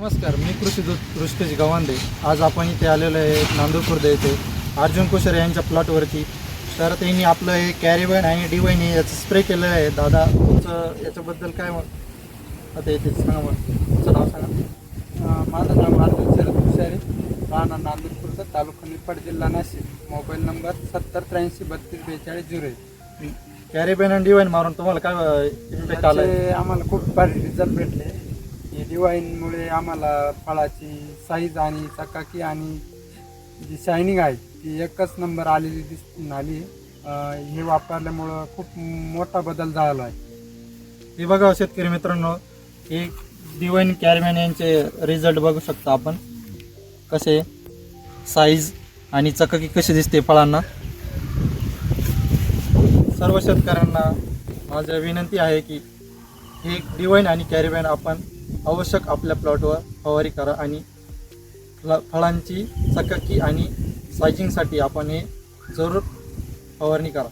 नमस्कार मी कृषी दूत ऋषिकेश गवांदे आज आपण इथे आलेलो आहे नांदूर खुर्द येथे. अर्जुन कुशर यांच्या प्लॉटवरती. तर त्यांनी आपलं हे कॅरीबॅन आणि डिवाईन याचं स्प्रे केलेलं आहे. दादा तुमचं याच्याबद्दल काय आता येते सांगा मग. तुमचं नाव सांगा. माझं नाव अर्जुन शरद कुशारी राहणार नांदूर खुर्द तालुका निफाड जिल्हा नाशिक. मोबाईल नंबर सत्तर त्र्याऐंशी बत्तीस बेचाळीस झिरो. कॅरीबॅन आणि डिवाईन मारून तुम्हाला काय इम्पॅक्ट आला आम्हाला खूप भारी रिझल्ट भेटले. डिवाईनमुळे आम्हाला फळाची साईज आणि चकाकी आणि जी शायनिंग आहे ती एकच नंबर आलेली दिस आली. हे वापरल्यामुळं खूप मोठा बदल झाला आहे. हे बघा शेतकरी मित्रांनो हे डिवाईन कॅरमॅन यांचे रिझल्ट बघू शकता आपण. कसे साईज आणि चकाकी कशी दिसते फळांना. सर्व शेतकऱ्यांना माझं विनंती आहे की हे डिवाईन आणि कॅरीबॅन आपण आवश्यक आपल्या प्लॉटवर फवारी करा आणि फळ फळांची चकाकी आणि साईजिंगसाठी आपण हे जरूर फवारणी करा.